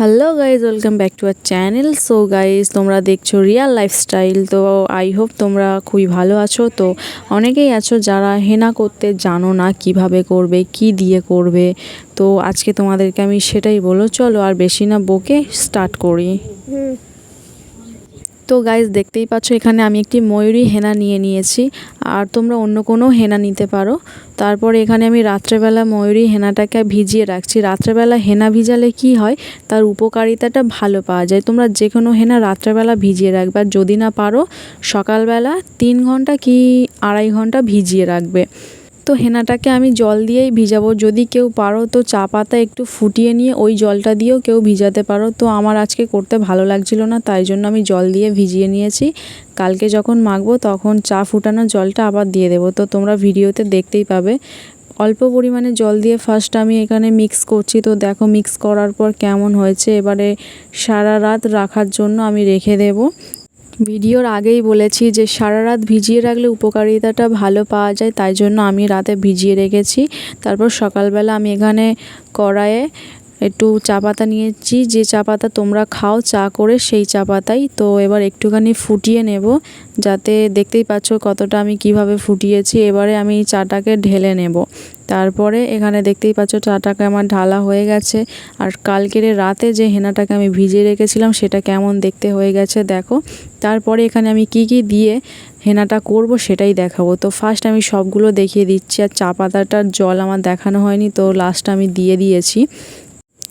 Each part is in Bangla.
Hello guys welcome back to our channel so guys তোমরা দেখছ রিয়াল লাইফস্টাইল তো আই হোপ তোমরা খুবই ভালো আছো। তো অনেকেই আছো যারা হেনা করতে জানো না কীভাবে করবে, কি দিয়ে করবে। তো আজকে তোমাদেরকে আমি সেটাই বলো চলো আর বেশি না, বকে স্টার্ট করি। তো গাইজ দেখতেই পাচ্ছ, এখানে আমি একটি ময়ূরী হেনা নিয়ে নিয়েছি। আর তোমরা অন্য কোনো হেনা নিতে পারো। তারপর এখানে আমি রাত্রেবেলা ময়ূরী হেনাটাকে ভিজিয়ে রাখছি। রাত্রেবেলা হেনা ভিজালে কি হয়? তার উপকারিতাটা ভালো পাওয়া যায়। তোমরা যে কোনো হেনা রাত্রেবেলা ভিজিয়ে রাখবে। আর যদি না পারো, সকালবেলা তিন ঘণ্টা কি আড়াই ঘণ্টা ভিজিয়ে রাখবে। তো হেনাটাকে আমি জল দিয়েই ভিজাবো। যদি কেউ পারো তো চা পাতা একটু ফুটিয়ে নিয়ে ওই জলটা দিয়েও কেউ ভিজাতে পারো। তো আমার আজকে করতে ভালো লাগছিল না, তাই জন্য আমি জল দিয়ে ভিজিয়ে নিয়েছি। কালকে যখন মাখবো তখন চা ফুটানো জলটা আবার দিয়ে দেবো। তো তোমরা ভিডিওতে দেখতেই পাবে। অল্প পরিমাণে জল দিয়ে ফার্স্ট আমি এখানে মিক্স করছি। তো দেখো মিক্স করার পর কেমন হয়েছে। এবারে সারা রাত রাখার জন্য আমি রেখে দেবো। ভিডিওর আগেই বলেছি যে সারা রাত ভিজিয়ে রাখলে উপকারিতাটা ভালো পাওয়া যায়, তাই জন্য আমি রাতে ভিজিয়ে রেখেছি। তারপর সকালবেলা আমি এখানে কড়াইয়ে একটু চা পাতা নিয়েছি, যে চা পাতা তোমরা খাও, চা করে সেই চা পাতাই। তো এবার একটুখানি ফুটিয়ে নেব, যাতে দেখতেই পাচ্ছ কতটা আমি কীভাবে ফুটিয়েছি। এবারে আমি চাটাকে ঢেলে নেব। তারপরে এখানে দেখতেই পাচ্ছ চাটাকে আমার ঢালা হয়ে গেছে। আর কালকের রাতে যে হেনাটাকে আমি ভিজিয়ে রেখেছিলাম, সেটা কেমন দেখতে হয়ে গেছে দেখো। তারপরে এখানে আমি কি কি দিয়ে হেনাটা করব সেটাই দেখাবো। তো ফার্স্ট আমি সবগুলো দেখিয়ে দিচ্ছি, আর চা পাতাটার জল আমার দেখানো হয়নি, তো লাস্ট আমি দিয়ে দিয়েছি।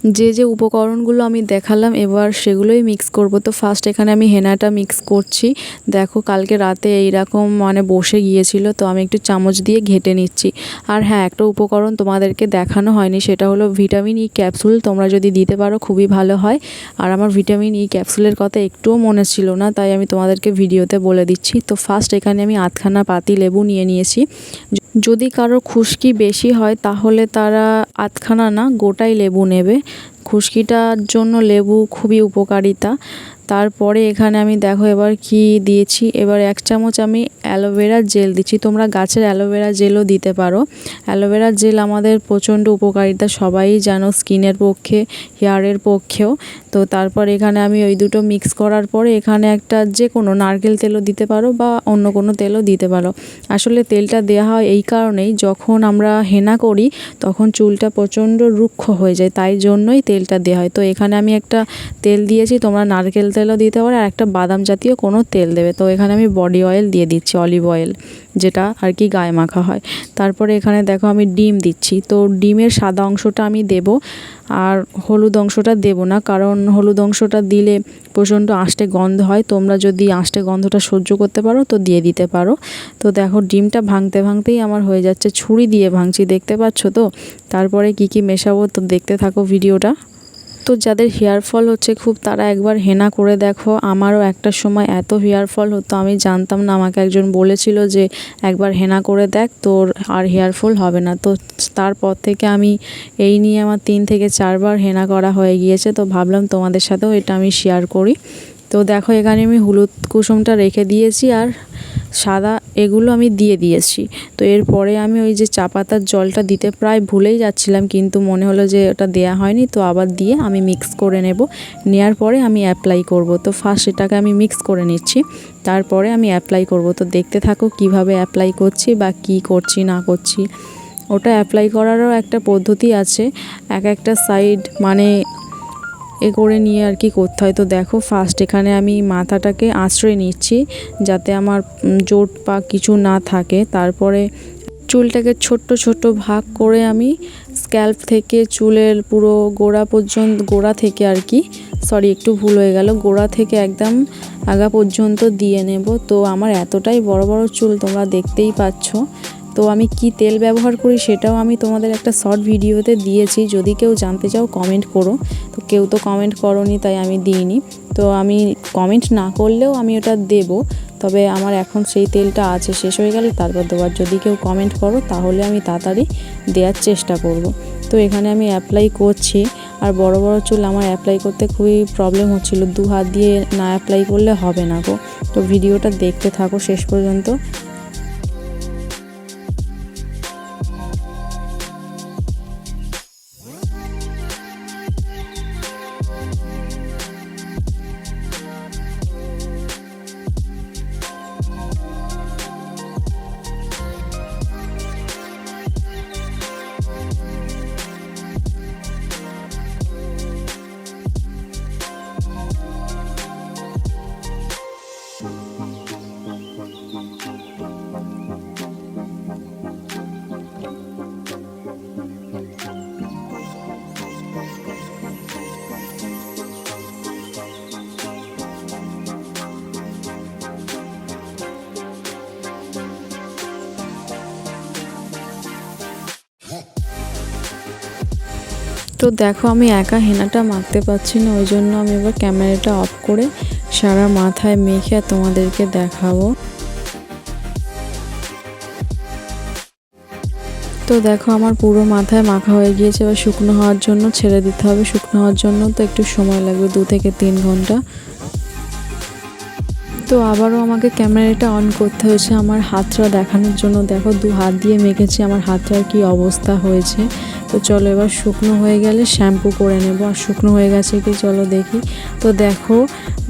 যে যে উপকরণগুলো আমি দেখালাম এবার সেগুলোই মিক্স করব। তো ফার্স্ট এখানে আমি হেনাটা মিক্স করছি। দেখো কালকে রাতে এইরকম মানে বসে গিয়েছিল, তো আমি একটু চামচ দিয়ে ঘেটে নিচ্ছি। আর হ্যাঁ একটা উপকরণ তোমাদেরকে দেখানো হয়নি, সেটা হলো ভিটামিন ই ক্যাপসুল তোমরা যদি দিতে পারো, খুবই ভালো হয়। আর আমার ভিটামিন ই ক্যাপসুলের কথা একটুও মনে ছিল না, তাই আমি তোমাদেরকে ভিডিওতে বলে দিচ্ছি। তো ফার্স্ট এখানে আমি আধখানা পাতি লেবু নিয়ে নিয়েছি। যদি কারও খুশকি বেশি হয়, তাহলে তারা আধখানা না, গোটাই লেবু নেবে। খুশকিটার জন্য লেবু খুবই উপকারিতা। তারপরে এখানে আমি দেখো এবার কি দিয়েছি, এবার এক চামচ আমি অ্যালোভেরা জেল দিচ্ছি। তোমরা গাছের অ্যালোভেরা জেলও দিতে পারো। অ্যালোভেরা জেল আমাদের প্রচণ্ড উপকারিতা, সবাই জানো স্কিনের পক্ষে, হেয়ারের পক্ষেও। তো তারপর এখানে আমি ওই দুটো মিক্স করার পরে এখানে একটা যে কোনো নারকেল তেলও দিতে পারো বা অন্য কোনো তেলও দিতে পারো। আসলে তেলটা দেওয়া হয় এই কারণেই যখন আমরা হেনা করি তখন চুলটা প্রচণ্ড রুক্ষ হয়ে যায়, তাই জন্যই তেলটা দেওয়া হয়। তো এখানে আমি একটা তেল দিয়েছি, তোমরা নারকেল তেলও দিতে পারো আর একটা বাদাম জাতীয় কোনো তেল দেবে। তো এখানে আমি বডি অয়েল দিয়ে দিচ্ছি, অলিভ অয়েল, যেটা আর কি গায়ে মাখা হয়। তারপরে এখানে দেখো আমি ডিম দিচ্ছি, তো ডিমের সাদা অংশটা আমি দেব। আর হলুদ অংশটা দেব না, কারণ হলুদ অংশটা দিলে প্রচণ্ড আঁশটে গন্ধ হয়। তোমরা যদি আঁশটে গন্ধটা সহ্য করতে পারো, তো দিয়ে দিতে পারো। তো দেখো, ডিমটা ভাঙতে ভাঙতেই আমার হয়ে যাচ্ছে, ছুরি দিয়ে ভাঙছি, দেখতে পাচ্ছ তো? তারপরে কি কি মেশাবো, তো দেখতে থাকো ভিডিওটা। তো যাদের হেয়ার ফল হচ্ছে খুব তারা একবার হেনা করে দেখো। আমারও একটা সময় এত হেয়ার ফল হতো, আমি জানতাম না, আমাকে একজন বলেছিল যে একবার হেনা করে দেখ, তোর আর হেয়ার ফল হবে না। তো তারপর থেকে আমি এই নিয়ে আমার তিন থেকে চারবার হেনা করা হয়ে গিয়েছে, তো ভাবলাম তোমাদের সাথেও এটা আমি শেয়ার করি। তো দেখো, এখানে আমি হলুদ কুসুমটা রেখে দিয়েছি আর সাদা এগুলো আমি দিয়ে দিয়েছি। তো এরপরে আমি ওই যে চা পাতার জলটা দিতে প্রায় ভুলেই যাচ্ছিলাম, কিন্তু মনে হলো যে ওটা দেয়া হয়নি, তো আবার দিয়ে আমি মিক্স করে নেব। নেওয়ার পরে আমি অ্যাপ্লাই করব। তো ফার্স্ট এটাকে আমি মিক্স করে নিচ্ছি, তারপরে আমি অ্যাপ্লাই করব। তো দেখতে থাকো কীভাবে অ্যাপ্লাই করছি বা কি করছি, না করছি। ওটা অ্যাপ্লাই করারও একটা পদ্ধতি আছে। এক একটা সাইড মানে এ করে নিয়ে আর কি করতে হয়। তো দেখো ফার্স্ট এখানে আমি মাথাটাকে আশ্রয় নিচ্ছি যাতে আমার জোট বা কিছু না থাকে। তারপরে চুলটাকে ছোট্ট ছোট্ট ভাগ করে আমি স্ক্যাল্প থেকে চুলের পুরো গোড়া পর্যন্ত, গোড়া থেকে আর কি সরি একটু ভুল হয়ে গেল, গোড়া থেকে একদম আগা পর্যন্ত দিয়ে নেব। তো আমার এতটাই বড় বড় চুল তোমরা দেখতেই পাচ্ছ। তো আমি কি তেল ব্যবহার করি সেটাও আমি তোমাদের একটা শর্ট ভিডিওতে দিয়েছি। যদি কেউ জানতে চাও কমেন্ট করো। তো কেউ তো কমেন্ট করনি, তাই আমি দিইনি। তো আমি কমেন্ট না করলেও আমি ওটা দেব। তবে আমার এখন সেই তেলটা আছে, শেষ হয়ে গেলে তারপর দেওয়ার যদি কেউ কমেন্ট করো, তাহলে আমি তাড়াতাড়ি দেওয়ার চেষ্টা করব। তো এখানে আমি অ্যাপ্লাই করছি। আর বড় বড় চুল আমার অ্যাপ্লাই করতে খুবই প্রবলেম হচ্ছিল। দু হাত দিয়ে না অ্যাপ্লাই করলে হবে না গো। তো ভিডিওটা দেখতে থাকো শেষ পর্যন্ত। তো দেখো আমি একা হেনাটা মাখতে পারছি না, ওই জন্য আমি এবার ক্যামেরাটা অফ করে সারা মাথায় মেখে তোমাদেরকে দেখাবো। তো দেখো আমার পুরো মাথায় মাখা হয়ে গিয়েছে, এবার শুকনো হওয়ার জন্য ছেড়ে দিতে হবে। শুকনো হওয়ার জন্য তো একটু সময় লাগবে, দু থেকে তিন ঘণ্টা। তো আবারও আমাকে ক্যামেরাটা অন করতে হয়েছে আমার হাতটা দেখানোর জন্য। দেখো দু হাত দিয়ে মেখেছি, আমার হাতটার কি অবস্থা হয়েছে। তো চলো এবার শুকনো হয়ে গেলে শ্যাম্পু করে নেব। আর শুকনো হয়ে গেছে কি চলো দেখি। তো দেখো,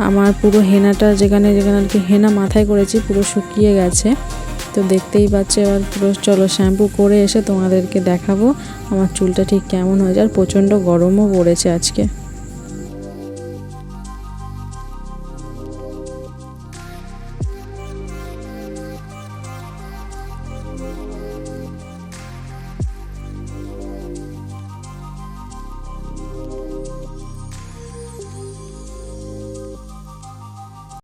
আমার পুরো হেনাটা যেখানে যেখানে আর কি হেনা মাথায় করেছি, পুরো শুকিয়ে গেছে। তো দেখতেই পাচ্ছে এবার পুরো চলো শ্যাম্পু করে এসে তোমাদেরকে দেখাবো আমার চুলটা ঠিক কেমন হয়ে যায় আর প্রচণ্ড গরমও পড়েছে আজকে।